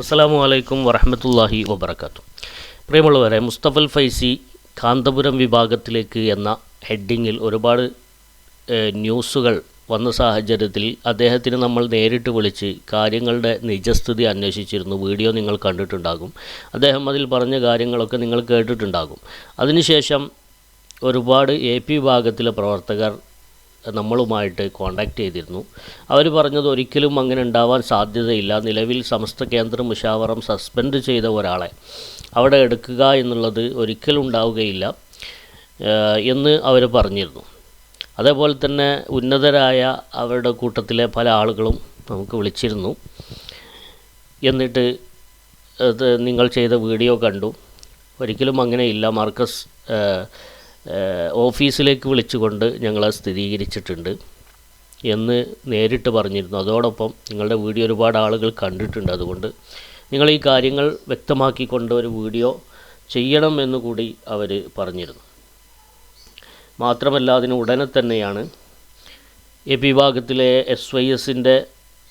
അസ്സാം വലൈക്കും വറഹമത്തല്ലാഹി വബർക്കാത്തു പ്രിയമുള്ളവരെ മുസ്തഫൽ ഫൈസി കാന്തപുരം വിഭാഗത്തിലേക്ക് എന്ന ഹെഡിങ്ങിൽ ഒരുപാട് ന്യൂസുകൾ വന്ന സാഹചര്യത്തിൽ അദ്ദേഹത്തിന് നമ്മൾ നേരിട്ട് വിളിച്ച് കാര്യങ്ങളുടെ നിജസ്ഥിതി അന്വേഷിച്ചിരുന്നു. വീഡിയോ നിങ്ങൾ കണ്ടിട്ടുണ്ടാകും. അദ്ദേഹം അതിൽ പറഞ്ഞ കാര്യങ്ങളൊക്കെ നിങ്ങൾ കേട്ടിട്ടുണ്ടാകും. അതിനുശേഷം ഒരുപാട് എ പി വിഭാഗത്തിലെ പ്രവർത്തകർ നമ്മളുമായിട്ട് കോണ്ടാക്ട് ചെയ്തിരുന്നു. അവർ പറഞ്ഞത് ഒരിക്കലും അങ്ങനെ ഉണ്ടാവാൻ സാധ്യതയില്ല. നിലവിൽ സമസ്ത കേന്ദ്ര മുഷാവറം സസ്പെൻഡ് ചെയ്ത ഒരാളെ അവിടെ എടുക്കുക എന്നുള്ളത് ഒരിക്കലും ഉണ്ടാവുകയില്ല എന്ന് അവർ പറഞ്ഞിരുന്നു. അതേപോലെ തന്നെ ഉന്നതരായ അവരുടെ കൂട്ടത്തിലെ പല ആളുകളും നമുക്ക് വിളിച്ചിരുന്നു. എന്നിട്ട് നിങ്ങൾ ചെയ്ത വീഡിയോ കണ്ടു. ഒരിക്കലും അങ്ങനെയില്ല മാർക്കസ് ഓഫീസിലേക്ക് വിളിച്ചുകൊണ്ട് ഞങ്ങളെ സ്ഥിരീകരിച്ചിട്ടുണ്ട് എന്ന് നേരിട്ട് പറഞ്ഞിരുന്നു. അതോടൊപ്പം നിങ്ങളുടെ വീഡിയോ ഒരുപാട് ആളുകൾ കണ്ടിട്ടുണ്ട്. അതുകൊണ്ട് നിങ്ങൾ ഈ കാര്യങ്ങൾ വ്യക്തമാക്കിക്കൊണ്ട് ഒരു വീഡിയോ ചെയ്യണം എന്നുകൂടി അവർ പറഞ്ഞിരുന്നു. മാത്രമല്ല അതിന് ഉടനെ തന്നെയാണ് എ പി വിഭാഗത്തിലെ എസ് വൈ എസിന്റെ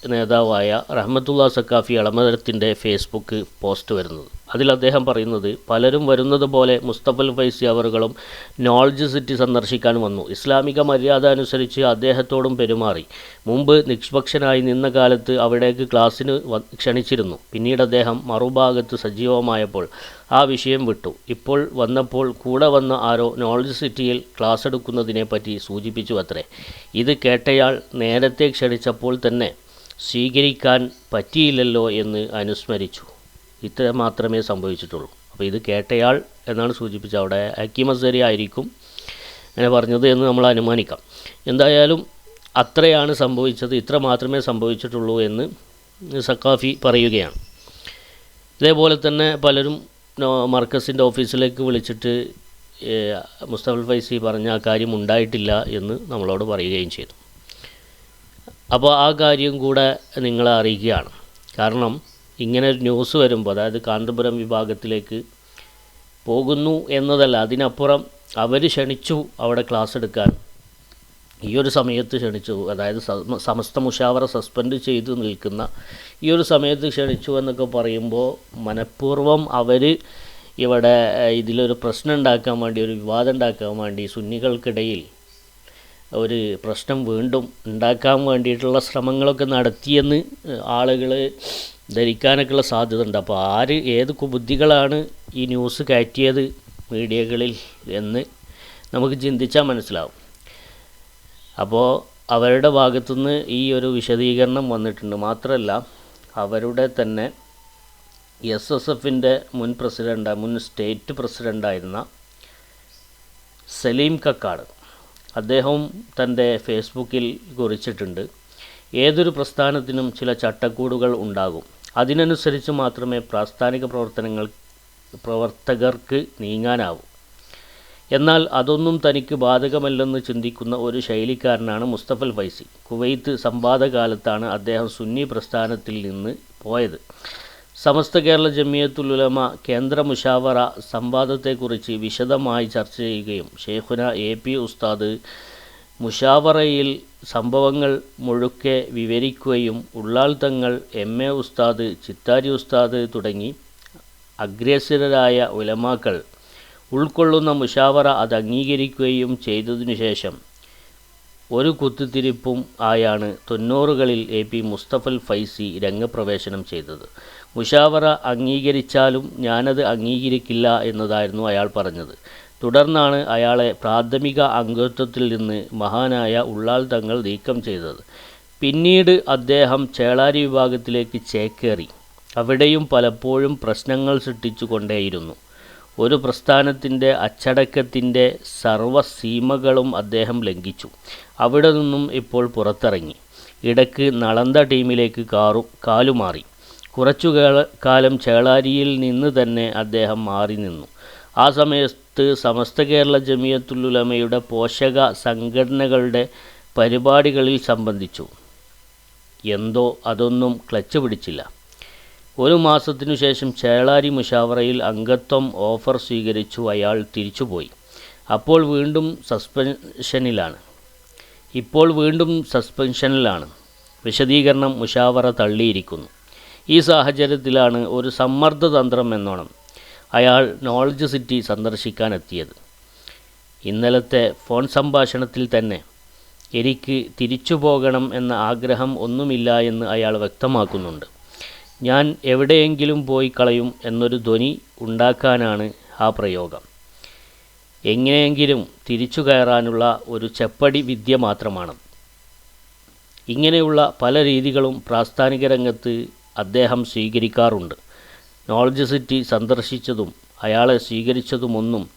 നേതാവായ റഹ്മത്തുള്ള സക്കാഫി അളമരത്തിന്റെ ഫേസ്ബുക്ക് പോസ്റ്റ് വരുന്നത്. അതിൽ അദ്ദേഹം പറയുന്നത് പലരും വരുന്നത് പോലെ മുസ്തഫൽ ഫൈസി അവറുകളും നോളജ് സിറ്റി സന്ദർശിക്കാൻ വന്നു. ഇസ്ലാമിക മര്യാദ അനുസരിച്ച് അദ്ദേഹത്തോടും പെരുമാറി. മുമ്പ് നിഷ്പക്ഷനായി നിന്ന കാലത്ത് അവിടേക്ക് ക്ലാസ്സിന് ക്ഷണിച്ചിരുന്നു. പിന്നീട് അദ്ദേഹം മറുഭാഗത്ത് സജീവമായപ്പോൾ ആ വിഷയം വിട്ടു. ഇപ്പോൾ വന്നപ്പോൾ കൂടെ വന്ന ആരോ നോളജ് സിറ്റിയിൽ ക്ലാസ് എടുക്കുന്നതിനെപ്പറ്റി സൂചിപ്പിച്ചു അത്രേ. ഇത് കേട്ടയാൾ നേരത്തെ ക്ഷണിച്ചപ്പോൾ തന്നെ സ്വീകരിക്കാൻ പറ്റിയില്ലല്ലോ എന്ന് അനുസ്മരിച്ചു. ഇത്ര മാത്രമേ സംഭവിച്ചിട്ടുള്ളൂ. അപ്പോൾ ഇത് കേട്ടയാൾ എന്നാണ് സൂചിപ്പിച്ചത്. അവിടെ അക്കിമസരി ആയിരിക്കും അങ്ങനെ പറഞ്ഞത് എന്ന് നമ്മൾ അനുമാനിക്കാം. എന്തായാലും അത്രയാണ് സംഭവിച്ചത്. ഇത്ര മാത്രമേ സംഭവിച്ചിട്ടുള്ളൂ എന്ന് സക്കാഫി പറയുകയാണ്. ഇതേപോലെ തന്നെ പലരും മർക്കസിന്റെ ഓഫീസിലേക്ക് വിളിച്ചിട്ട് മുസ്തഫൽ ഫൈസി പറഞ്ഞ ആ കാര്യം ഉണ്ടായിട്ടില്ല എന്ന് നമ്മളോട് പറയുകയും ചെയ്തു. അപ്പോൾ ആ കാര്യം കൂടെ നിങ്ങളെ അറിയിക്കുകയാണ്. കാരണം ഇങ്ങനെ ഒരു ന്യൂസ് വരുമ്പോൾ അതായത് കാന്തപുരം വിഭാഗത്തിലേക്ക് പോകുന്നു എന്നതല്ല അതിനപ്പുറം അവർ ക്ഷണിച്ചു അവിടെ ക്ലാസ് എടുക്കാൻ. ഈ ഒരു സമയത്ത് ക്ഷണിച്ചു അതായത് സമ- സമസ്ത മുഷാവറ സസ്പെൻഡ് ചെയ്തു നിൽക്കുന്ന ഈ ഒരു സമയത്ത് ക്ഷണിച്ചു എന്നൊക്കെ പറയുമ്പോൾ മനഃപൂർവം അവർ ഇവിടെ ഇതിലൊരു പ്രശ്നം ഉണ്ടാക്കാൻ വേണ്ടി ഒരു വിവാദം ഉണ്ടാക്കാൻ വേണ്ടി സുന്നികൾക്കിടയിൽ ഒരു പ്രശ്നം വീണ്ടും ഉണ്ടാക്കാൻ വേണ്ടിയിട്ടുള്ള ശ്രമങ്ങളൊക്കെ നടത്തിയെന്ന് ആളുകൾ ധരിക്കാനൊക്കെയുള്ള സാധ്യത ഉണ്ട് അപ്പോൾ ആര് ഏത് കുബുദ്ധികളാണ് ഈ ന്യൂസ് കയറ്റിയത് മീഡിയകളിൽ എന്ന് നമുക്ക് ചിന്തിച്ചാൽ മനസ്സിലാവും. അപ്പോൾ അവരുടെ ഭാഗത്തുനിന്ന് ഈ ഒരു വിശദീകരണം വന്നിട്ടുണ്ട്. മാത്രമല്ല അവരുടെ തന്നെ എസ് എസ് എഫിന്റെ മുൻ പ്രസിഡന്റ് മുൻ സ്റ്റേറ്റ് പ്രസിഡന്റായിരുന്ന സലീം കക്കാട്. അദ്ദേഹവും തന്റെ ഫേസ്ബുക്കിൽ കുറിച്ചിട്ടുണ്ട്. ഏതൊരു പ്രസ്ഥാനത്തിനും ചില ചട്ടക്കൂടുകൾ ഉണ്ടാകും. അതിനനുസരിച്ച് മാത്രമേ പ്രാസ്ഥാനിക പ്രവർത്തനങ്ങൾ പ്രവർത്തകർക്ക് നീങ്ങാനാവൂ. എന്നാൽ അതൊന്നും തനിക്ക് ബാധകമല്ലെന്ന് ചിന്തിക്കുന്ന ഒരു ശൈലിക്കാരനാണ് മുസ്തഫൽ ഫൈസി. കുവൈത്ത് സംവാദകാലത്താണ് അദ്ദേഹം സുന്നി പ്രസ്ഥാനത്തിൽ നിന്ന് പോയത്. സമസ്ത കേരള ജമിയത്തുൽ ഉലമ കേന്ദ്ര മുഷാവറ സംവാദത്തെക്കുറിച്ച് വിശദമായി ചർച്ച ചെയ്യുകയും ഷെയ്ഖുന എ പി ഉസ്താദ് മുഷാവറയിൽ സംഭവങ്ങൾ മുഴുക്കെ വിവരിക്കുകയും ഉള്ളാൾ തങ്ങൾ എം എ ഉസ്താദ് ചിത്താരി ഉസ്താദ് തുടങ്ങി അഗ്രസരരായ ഉലമാക്കൾ ഉൾക്കൊള്ളുന്ന മുഷാവറ അത് അംഗീകരിക്കുകയും ചെയ്തതിനു ശേഷം ഒരു കുത്തിത്തിരിപ്പും ആയാണ് തൊണ്ണൂറുകളിൽ എ പി മുസ്തഫൽ ഫൈസി രംഗപ്രവേശനം ചെയ്തത്. മുഷാവറ അംഗീകരിച്ചാലും ഞാനത് അംഗീകരിക്കില്ല എന്നതായിരുന്നു അയാൾ പറഞ്ഞത്. തുടർന്നാണ് അയാളെ പ്രാഥമിക അംഗത്വത്തിൽ നിന്ന് മഹാനായ ഉള്ളാൾ തങ്ങൾ നീക്കം ചെയ്തത്. പിന്നീട് അദ്ദേഹം ചേളാരി വിഭാഗത്തിലേക്ക് ചേക്കേറി. അവിടെയും പലപ്പോഴും പ്രശ്നങ്ങൾ സൃഷ്ടിച്ചുകൊണ്ടേയിരുന്നു. ഒരു പ്രസ്ഥാനത്തിന്റെ അച്ചടക്കത്തിന്റെ സർവസീമകളും അദ്ദേഹം ലംഘിച്ചു. അവിടെ നിന്നും ഇപ്പോൾ പുറത്തിറങ്ങി. ഇടയ്ക്ക് നളന്ത ടീമിലേക്ക് കാറു കാലുമാറി. കുറച്ചു കാലം ചേളാരിയിൽ നിന്ന് തന്നെ അദ്ദേഹം മാറി നിന്നു. ആ സമയത്ത് സമസ്ത കേരള ജമിയത്തുലുലമയുടെ പോഷക സംഘടനകളുടെ പരിപാടികളിൽ സംബന്ധിച്ചു. എന്തോ അതൊന്നും ക്ലച്ച് പിടിച്ചില്ല. ഒരു മാസത്തിനു ശേഷം ചേളാരി മുഷാവറയിൽ അംഗത്വം ഓഫർ സ്വീകരിച്ചു അയാൾ തിരിച്ചുപോയി. അപ്പോൾ വീണ്ടും സസ്പെൻഷനിലാണ്. ഇപ്പോൾ വീണ്ടും സസ്പെൻഷനിലാണ്. വിശദീകരണം മുഷാവറ തള്ളിയിരിക്കുന്നു. ഈ സാഹചര്യത്തിലാണ് ഒരു സമ്മർദ്ദതന്ത്രം എന്നോണം അയാൾ നോളജ് സിറ്റി സന്ദർശിക്കാനെത്തിയത്. ഇന്നലത്തെ ഫോൺ സംഭാഷണത്തിൽ തന്നെ എനിക്ക് തിരിച്ചു പോകണം എന്ന ആഗ്രഹം ഒന്നുമില്ല എന്ന് അയാൾ വ്യക്തമാക്കുന്നുണ്ട്. ഞാൻ എവിടെയെങ്കിലും പോയി കളയും എന്നൊരു ധ്വനി ഉണ്ടാക്കാനാണ് ആ പ്രയോഗം. എങ്ങനെയെങ്കിലും തിരിച്ചു കയറാനുള്ള ഒരു ചെപ്പടി വിദ്യ മാത്രമാണ്. ഇങ്ങനെയുള്ള പല രീതികളും പ്രാസ്ഥാനിക രംഗത്ത് അദ്ദേഹം സ്വീകരിക്കാറുണ്ട്. നോളജ് സിറ്റി സന്ദർശിച്ചതും അയാളെ സ്വീകരിച്ചതുമൊന്നും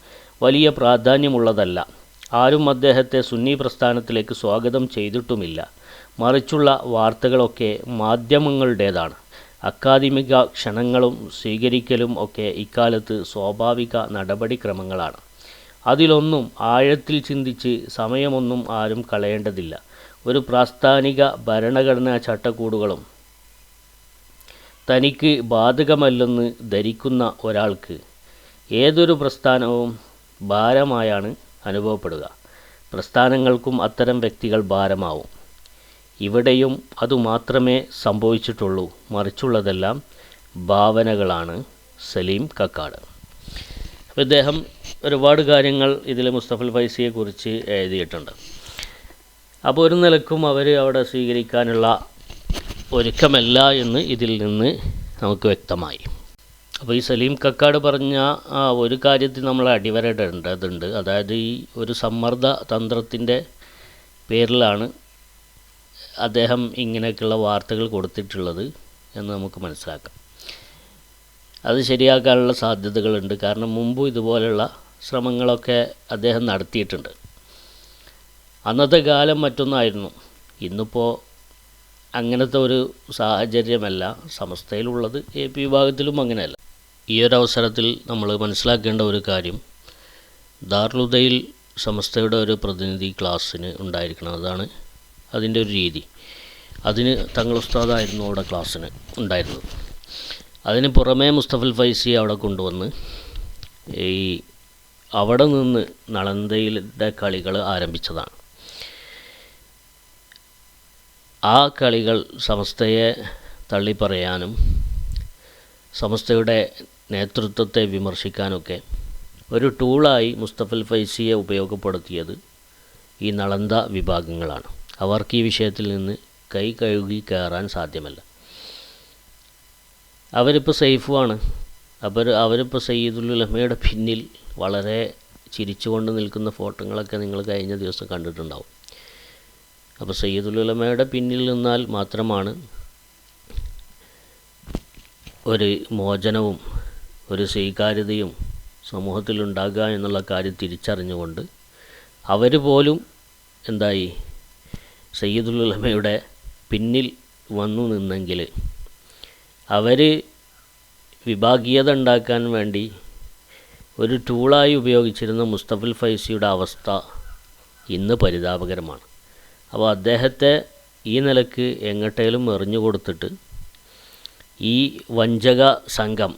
വലിയ പ്രാധാന്യമുള്ളതല്ല. ആരും അദ്ദേഹത്തെ സുന്നി പ്രസ്ഥാനത്തിലേക്ക് സ്വാഗതം ചെയ്തിട്ടുമില്ല. മറിച്ചുള്ള വാർത്തകളൊക്കെ മാധ്യമങ്ങളുടേതാണ്. അക്കാദമിക ക്ഷണങ്ങളും സ്വീകരിക്കലും ഒക്കെ ഇക്കാലത്ത് സ്വാഭാവിക നടപടിക്രമങ്ങളാണ്. അതിലൊന്നും ആഴത്തിൽ ചിന്തിച്ച് സമയമൊന്നും ആരും കളയേണ്ടതില്ല. ഒരു പ്രാസ്ഥാനിക ഭരണഘടനാ ചട്ടക്കൂടുകളും തനിക്ക് ബാധകമല്ലെന്ന് ധരിക്കുന്ന ഒരാൾക്ക് ഏതൊരു പ്രസ്ഥാനവും ഭാരമായാണ് അനുഭവപ്പെടുക. പ്രസ്ഥാനങ്ങൾക്കും അത്തരം വ്യക്തികൾ ഭാരമാവും. ഇവിടെയും അതുമാത്രമേ സംഭവിച്ചിട്ടുള്ളൂ. മറിച്ചുള്ളതെല്ലാം ഭാവനകളാണ്. സലീം കക്കാട്. അപ്പോൾ ഇദ്ദേഹം ഒരുപാട് കാര്യങ്ങൾ ഇതിൽ മുസ്തഫൽ ഫൈസിയെക്കുറിച്ച് എഴുതിയിട്ടുണ്ട്. അപ്പോൾ ഒരു നിലക്കും അവർ അവിടെ സ്വീകരിക്കാനുള്ള ഒരുക്കമല്ല എന്ന് ഇതിൽ നിന്ന് നമുക്ക് വ്യക്തമായി. അപ്പോൾ ഈ സലീം കക്കാട് പറഞ്ഞ ആ ഒരു കാര്യത്തിൽ നമ്മൾ അടിവരേണ്ടതുണ്ട് അതായത് ഈ ഒരു സമ്മർദ്ദ തന്ത്രത്തിന്റെ പേരിലാണ് അദ്ദേഹം ഇങ്ങനെയൊക്കെയുള്ള വാർത്തകൾ കൊടുത്തിട്ടുള്ളത് എന്ന് നമുക്ക് മനസ്സിലാക്കാം. അത് ശരിയാക്കാനുള്ള സാധ്യതകളുണ്ട്. കാരണം മുമ്പും ഇതുപോലെയുള്ള ശ്രമങ്ങളൊക്കെ അദ്ദേഹം നടത്തിയിട്ടുണ്ട്. അന്നത്തെ കാലം മറ്റൊന്നായിരുന്നു. ഇന്നിപ്പോൾ അങ്ങനത്തെ ഒരു സാഹചര്യമല്ല. സമസ്തയിലുള്ളത് എ പി വിഭാഗത്തിലും അങ്ങനെയല്ല. ഈ ഒരു അവസരത്തിൽ നമ്മൾ മനസ്സിലാക്കേണ്ട ഒരു കാര്യം ദാർലുദയിൽ സമസ്തയുടെ ഒരു പ്രതിനിധി ക്ലാസ്സിന് ഉണ്ടായിരിക്കണം. അതാണ് അതിന്റെ ഒരു രീതി. അതിന് തങ്ങൾ ഉസ്താദായിരുന്നു അവിടെ ക്ലാസ്സിന് ഉണ്ടായിരുന്നത്. അതിന് പുറമേ മുസ്തഫൽ ഫൈസി അവിടെ കൊണ്ടുവന്ന് ഈ അവിടെ നിന്ന് നളന്തയിലെ കളികൾ ആരംഭിച്ചതാണ്. ആ കളികൾ സമസ്തയെ തള്ളിപ്പറയാനും സമസ്തയുടെ നേതൃത്വത്തെ വിമർശിക്കാനൊക്കെ ഒരു ടൂളായി മുസ്തഫൽ ഫൈസിയെ ഉപയോഗപ്പെടുത്തിയത് ഈ നളന്ത വിഭാഗങ്ങളാണ്. അവർക്ക് ഈ വിഷയത്തിൽ നിന്ന് കൈ കഴുകി കയറാൻ സാധ്യമല്ല. അവരിപ്പോൾ സേഫുമാണ് അവർ അവരിപ്പോൾ സയ്യിദുലുലമയുടെ പിന്നിൽ വളരെ ചിരിച്ചുകൊണ്ട് നിൽക്കുന്ന ഫോട്ടോകളൊക്കെ നിങ്ങൾ കഴിഞ്ഞ ദിവസം കണ്ടിട്ടുണ്ടാവും. അപ്പോൾ സയ്യിദുലുലമയുടെ പിന്നിൽ നിന്നാൽ മാത്രമാണ് ഒരു മോചനവും ഒരു സ്വീകാര്യതയും സമൂഹത്തിലുണ്ടാകുക എന്നുള്ള കാര്യം തിരിച്ചറിഞ്ഞുകൊണ്ട് അവർ പോലും എന്തായി? സയ്യിദുലുലമയുടെ പിന്നിൽ വന്നു നിന്നെങ്കിൽ അവർ വിഭാഗീയത ഉണ്ടാക്കാൻ വേണ്ടി ഒരു ടൂളായി ഉപയോഗിച്ചിരുന്ന മുസ്തഫുൽ ഫൈസിയുടെ അവസ്ഥ ഇന്ന് പരിതാപകരമാണ്. അപ്പോൾ അദ്ദേഹത്തെ ഈ നിലയ്ക്ക് എങ്ങട്ടേലും എറിഞ്ഞു കൊടുത്തിട്ട് ഈ വഞ്ചക സംഘം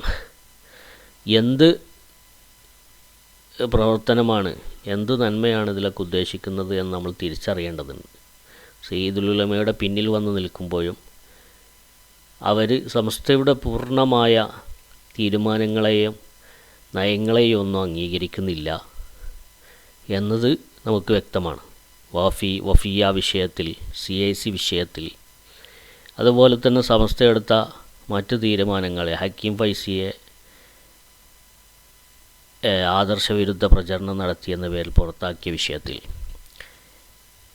എന്ത് പ്രവർത്തനമാണ് എന്ത് നന്മയാണ് ഇതിലൊക്കെ ഉദ്ദേശിക്കുന്നത് എന്ന് നമ്മൾ തിരിച്ചറിയേണ്ടതുണ്ട്. സയ്യിദുലുലമയുടെ പിന്നിൽ വന്ന് നിൽക്കുമ്പോഴും അവർ സംസ്ഥയുടെ പൂർണമായ തീരുമാനങ്ങളെയും നയങ്ങളെയും ഒന്നും അംഗീകരിക്കുന്നില്ല എന്നത് നമുക്ക് വ്യക്തമാണ്. വാഫി വഫിയ വിഷയത്തിൽ സി ഐ സി വിഷയത്തിൽ അതുപോലെ തന്നെ സമസ്തയെടുത്ത മറ്റ് തീരുമാനങ്ങളെ ഹക്കീം ഫൈസിയെ ആദർശവിരുദ്ധ പ്രചരണം നടത്തിയെന്ന പേരിൽ പുറത്താക്കിയ വിഷയത്തിൽ.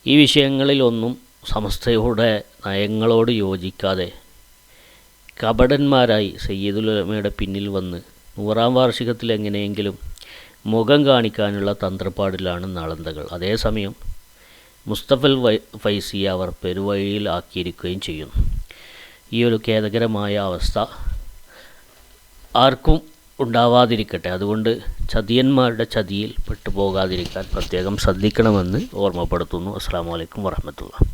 ഈ വിഷയങ്ങളിലൊന്നും സമസ്തയുടെ നയങ്ങളോട് യോജിക്കാതെ കപടന്മാരായി സയ്യിദുലമയുടെ പിന്നിൽ വന്ന് നൂറാം വാർഷികത്തിൽ എങ്ങനെയെങ്കിലും മുഖം കാണിക്കാനുള്ള തന്ത്രപ്പാടിലാണ് നളന്തകൾ. അതേസമയം മുസ്തഫൽ വൈ ഫൈസി അവർ പെരുവഴിയിൽ ആക്കിയിരിക്കുകയും ചെയ്യുന്നു ഈ ഒരു ഖേദകരമായ അവസ്ഥ ആർക്കും ഉണ്ടാവാതിരിക്കട്ടെ. അതുകൊണ്ട് ചതിയന്മാരുടെ ചതിയിൽ പെട്ടുപോകാതിരിക്കാൻ പ്രത്യേകം ശ്രദ്ധിക്കണമെന്ന് ഓർമ്മപ്പെടുത്തുന്നു. അസ്സാം വലൈക്കും വർഹമത്തുള്ള